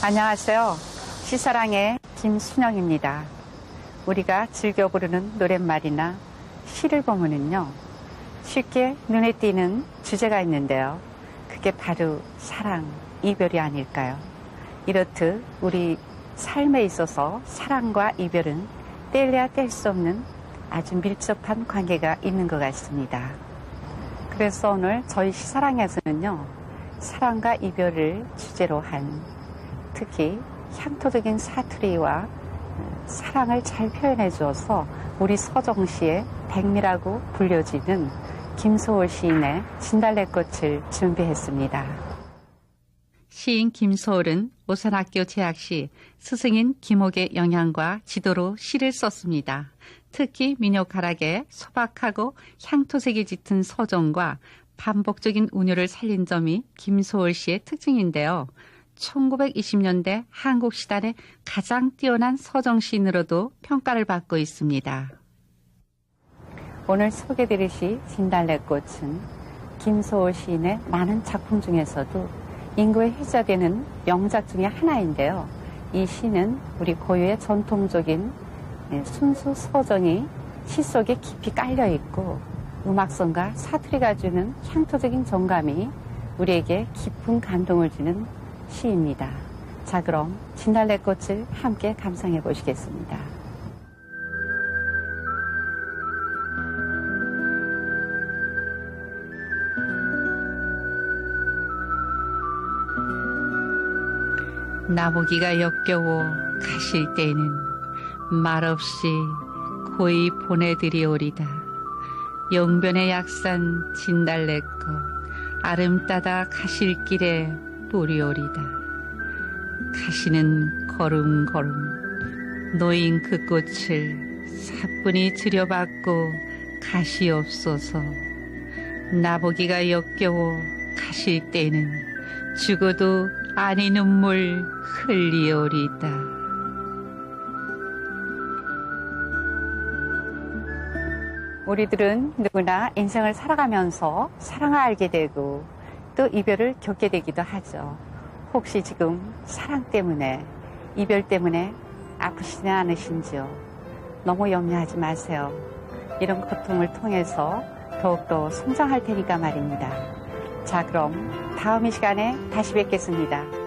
안녕하세요. 시사랑의 김순영입니다. 우리가 즐겨 부르는 노랫말이나 시를 보면은요, 쉽게 눈에 띄는 주제가 있는데요. 그게 바로 사랑, 이별이 아닐까요? 이렇듯 우리 삶에 있어서 사랑과 이별은 뗄래야 뗄 수 없는 아주 밀접한 관계가 있는 것 같습니다. 그래서 오늘 저희 시사랑에서는요, 사랑과 이별을 주제로 한 특히 향토적인 사투리와 사랑을 잘 표현해 주어서 우리 서정시의 백미라고 불려지는 김소월 시인의 진달래꽃을 준비했습니다. 시인 김소월은 오산학교 재학 시 스승인 김옥의 영향과 지도로 시를 썼습니다. 특히 민요가락의 소박하고 향토색이 짙은 서정과 반복적인 운율을 살린 점이 김소월 씨의 특징인데요. 1920년대 한국 시단의 가장 뛰어난 서정 시인으로도 평가를 받고 있습니다. 오늘 소개드릴 시 진달래꽃은 김소월 시인의 많은 작품 중에서도 인구에 회자되는 명작 중의 하나인데요. 이 시는 우리 고유의 전통적인 네, 순수 서정이 시 속에 깊이 깔려 있고 음악성과 사투리가 주는 향토적인 정감이 우리에게 깊은 감동을 주는 시입니다. 자, 그럼 진달래꽃을 함께 감상해 보시겠습니다. 나보기가 역겨워 가실 때는 말없이 고이 보내드리오리다. 영변의 약산 진달래꽃 아름따다 가실 길에 뿌리오리다. 가시는 걸음걸음 노인 그 꽃을 사뿐히 들여받고 가시옵소서. 나보기가 역겨워 가실 때는 죽어도 아니 눈물 흘리오리다. 우리들은 누구나 인생을 살아가면서 사랑을 알게 되고 또 이별을 겪게 되기도 하죠. 혹시 지금 사랑 때문에, 이별 때문에 아프시지 않으신지요? 너무 염려하지 마세요. 이런 고통을 통해서 더욱더 성장할 테니까 말입니다. 자, 그럼 다음 이 시간에 다시 뵙겠습니다.